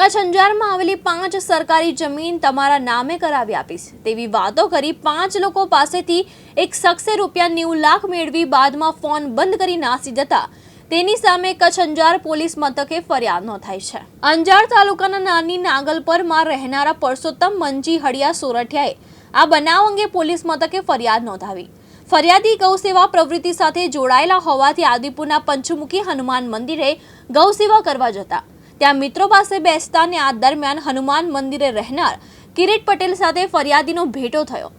કચ્છ અંજારમાં આવેલી પાંચ સરકારી જમીન તમારા નામે કરાવી આપીશ તેવી વાતો કરી પાંચ લોકો પાસેથી એક શખ્સે રૂપિયા નેવું લાખ મેળવી બાદમાં ફોન બંધ કરી નાસી જતા તેની સામે કચ્છ અંજાર પોલીસ મથકે ફરિયાદ નોંધાઈ છે. અંજાર તાલુકાના નાની નાગલપરમાં રહેનારા પરસોત્તમ મંજી હળિયા સોરઠિયાએ આ બનાવ અંગે પોલીસ મથકે ફરિયાદ નોંધાવી. ફરિયાદી ગૌસેવા પ્રવૃત્તિ સાથે જોડાયેલા હોવાથી આદિપુરના પંચમુખી હનુમાન મંદિરે ગૌસેવા કરવા જતા ત્યાં મિત્રો પાસે બેસતા અને આ દરમિયાન હનુમાન મંદિરે રહેનાર કિરીટ પટેલ સાથે ફરિયાદીનો ભેટો થયો.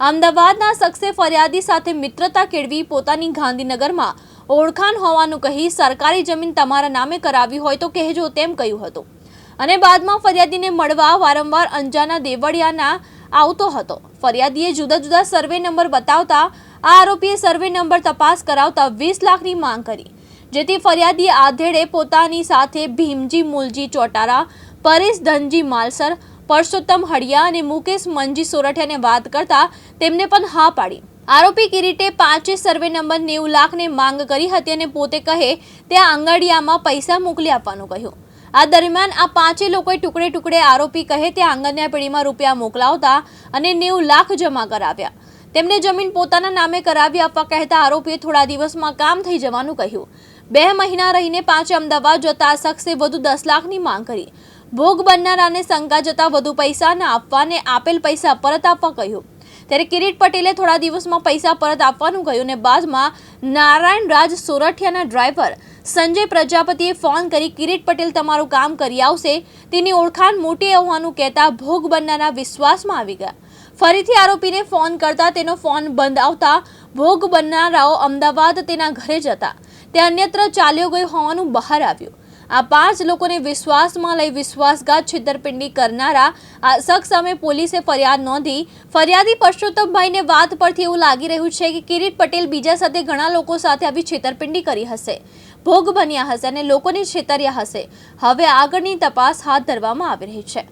અમદાવાદના શખ્સે ફરિયાદી સાથે મિત્રતા કેળવી પોતાની ગાંધીનગરમાં ઓળખાણ હોવાનું કહી સરકારી જમીન તમારા નામે કરાવી હોય તો કહેજો તેમ કહ્યું હતું. અને બાદમાં ફરિયાદીને મળવા વારંવાર અંજાના દેવળિયાના આવતો હતો. ફરિયાદીએ જુદા જુદા સર્વે નંબર બતાવતા આ આરોપીએ સર્વે નંબર તપાસ કરાવતા વીસ લાખની માંગ કરી. જેથી ફરિયાદી આધેડે પોતાની સાથે ભીમજી, મુલજી ચોટારા, પરેશ ધનજી માલસર, પરસોત્તમ હળિયા અને મુકેશ મંજી સોરઠિયાને વાત કરતા તેમને પણ હા પાડી. આરોપી કિરીટે પાંચે સર્વે નંબર નેવું લાખને માંગ કરી હતી અને પોતે કહે, ત્યાં આંગડિયામાં પૈસા મોકલી આપવાનું કહ્યું. આ દરમિયાન આ પાંચે લોકોએ ટુકડે ટુકડે આરોપી કહે, ત્યાં આંગણિયા પેઢીમાં રૂપિયા મોકલાવતા અને નેવું લાખ જમા કરાવ્યા. તેમને જમીન પોતાના નામે કરાવી આપવા કહેતા આરોપીએ થોડા દિવસમાં કામ થઈ જવાનું કહ્યું. બે મહિના રહીને પાંચે અમદાવાદ જતા શખ્સે વધુ દસ લાખની માંગ કરી. ભોગ બનનારાને શંકા જતા વધુ પૈસા ના આપવાને આપેલ પૈસા પરત આપવા કહ્યું. ત્યારે કિરીટ પટેલે થોડા દિવસમાં પૈસા પરત આપવાનું કહ્યું અને બાદમાં નારાયણ રાજ સોરઠિયાના ડ્રાઈવર સંજય પ્રજાપતિએ ફોન કરી, કિરીટ પટેલ, તમારું કામ કરી આવશે. તેની ઓળખાણ મોટી હોવાનું કહેતા ભોગ બનનારા વિશ્વાસમાં આવી ગયા. ફરીથી આરોપીને ફોન કરતા તેનો ફોન બંધ આવતા ભોગ બનનારાઓ અમદાવાદ તેના ઘરે જતા. તે અન્યત્ર ચાલ્યો ગયો હોવાનું બહાર આવ્યું. આ પાંચ લોકોને વિશ્વાસમાં લઈ વિશ્વાસઘાત છેતરપિંડી કરનારા આ શખ્સ સામે પોલીસે ફરિયાદ નોંધી ફરિયાદી પરસોત્તમભાઈને વાત પરથી એવું લાગી રહ્યું છે કે કિરીટ પટેલ બીજા સાથે ઘણા લોકો સાથે આવી છેતરપિંડી કરી હશે. ભોગ બન્યા હશે અને લોકોને છેતર્યા હશે. હવે આગળની તપાસ હાથ ધરવામાં આવી રહી છે.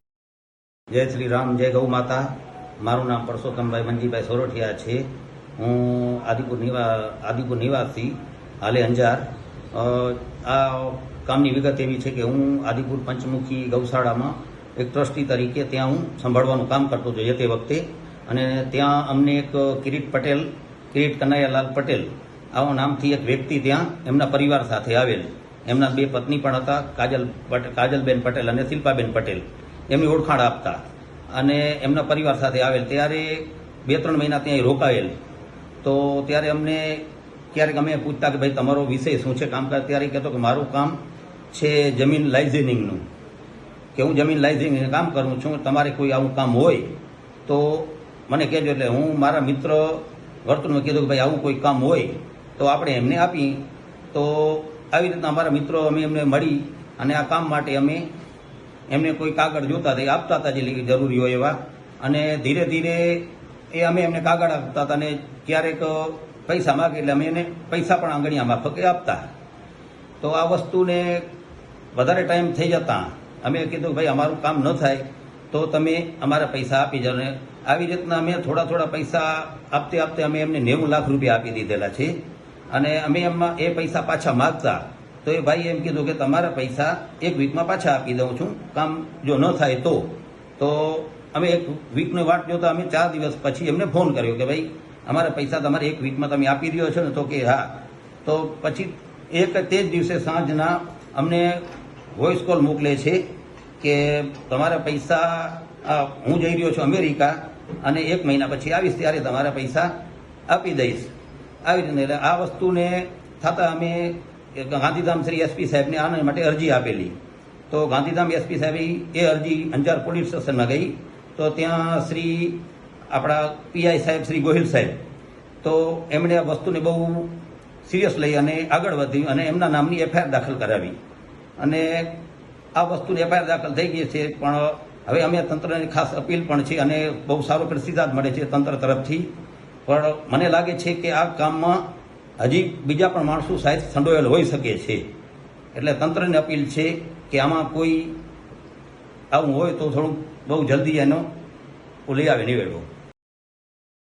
જય શ્રી રામ, જય ગૌ માતા. મારું નામ પરસોત્તમભાઈ મંજીભાઈ સોરઠિયા છે. હું આદિપુર નિવા, આદિપુર નિવાસી. હાલે અંજાર. આ કામની વિગત એવી છે કે હું આદિપુર પંચમુખી ગૌશાળામાં એક ટ્રસ્ટી તરીકે ત્યાં હું સંભાળવાનું કામ કરતો હતો તે વખતે. અને ત્યાં અમને એક કિરીટ પટેલ, કિરીટ કનૈયાલાલ પટેલ, આવા નામથી એક વ્યક્તિ ત્યાં એમના પરિવાર સાથે આવેલ. એમના બે પત્ની પણ હતા, કાજલ કાજલબેન પટેલ અને શિલ્પાબેન પટેલ. એમની ઓળખાણ આપતા. અને એમના પરિવાર સાથે આવેલ. ત્યારે બે ત્રણ મહિના ત્યાં રોકાયેલ. તો ત્યારે અમને ક્યારેક અમે પૂછતા કે ભાઈ, તમારો વિષય શું છે કામકાજ? ત્યારે કહેતો કે, મારું કામ છે જમીન લાઇઝનિંગનું કે હું જમીન લાઇઝિંગ કામ કરું છું, તમારે કોઈ આવું કામ હોય તો મને કહેજો. એટલે હું મારા મિત્ર વર્તનમાં કીધું કે, ભાઈ, આવું કોઈ કામ હોય તો આપણે એમને આપી. તો આવી રીતના અમારા મિત્રો અમે એમને મળી અને આ કામ માટે અમે એમને કોઈ કાગળ જોતા હતા, એ આપતા હતા જે જરૂરી હોય એવા. અને ધીરે ધીરે એ અમે એમને કાગળ આપતા હતા અને ક્યારેક પૈસા માગે એટલે અમે એને પૈસા પણ આંગણીયા માફકે આપતા. તો આ વસ્તુને વધારે ટાઈમ થઈ જતા અમે કીધું, ભાઈ, અમારું કામ ન થાય તો તમે અમારા પૈસા આપી જાઓ. ને આવી રીતના અમે થોડા થોડા પૈસા આપતે આપતે અમે એમને નેવું લાખ રૂપિયા આપી દીધેલા છે. અને અમે એમાં એ પૈસા પાછા માગતા તો એ ભાઈ એમ કીધું કે, તમારા પૈસા એક વીકમાં પાછા આપી દઉં છું. કામ જો ન થાય તો. તો અમે એક વીકની વાટ જોતા અમે ચાર દિવસ પછી એમને ફોન કર્યો કે, ભાઈ અમારા પૈસા તમારે એક વીકમાં તમે આપી રહ્યો છો ને તો કે હા. તો પછી એક તે જ દિવસે સાંજના અમને વોઇસ કોલ મોકલે છે કે તમારા પૈસા હું જઈ રહ્યો છું અમેરિકા અને એક મહિના પછી આવીશ ત્યારે તમારા પૈસા આપી દઈશ. આવી રીતે એટલે આ વસ્તુને થતાં અમે ગાંધીધામ શ્રી એસપી સાહેબને આના માટે અરજી આપેલી. તો ગાંધીધામ એસપી સાહેબે એ અરજી અંજાર પોલીસ સ્ટેશનમાં ગઈ. તો ત્યાં શ્રી આપણા પીઆઈ સાહેબ, શ્રી ગોહિલ સાહેબ. તો એમણે આ વસ્તુને બહુ સિરિયસ લઈ અને આગળ વધી અને એમના નામની એફઆઈઆર દાખલ કરાવી. અને આ વસ્તુની એફઆઈઆર દાખલ થઈ ગઈ છે, પણ હવે અમે તંત્રની ખાસ અપીલ પણ છે અને બહુ સારો પ્રતિસાદ મળે છે તંત્ર તરફથી. પણ મને લાગે છે કે આ કામમાં હજી બીજા પણ માણસો સાહેબ સંડોયેલ હોઈ શકે છે. એટલે તંત્રને અપીલ છે કે આમાં કોઈ આવું હોય તો થોડુંક બહુ જલ્દી એનો લઈ આવે નિવેડો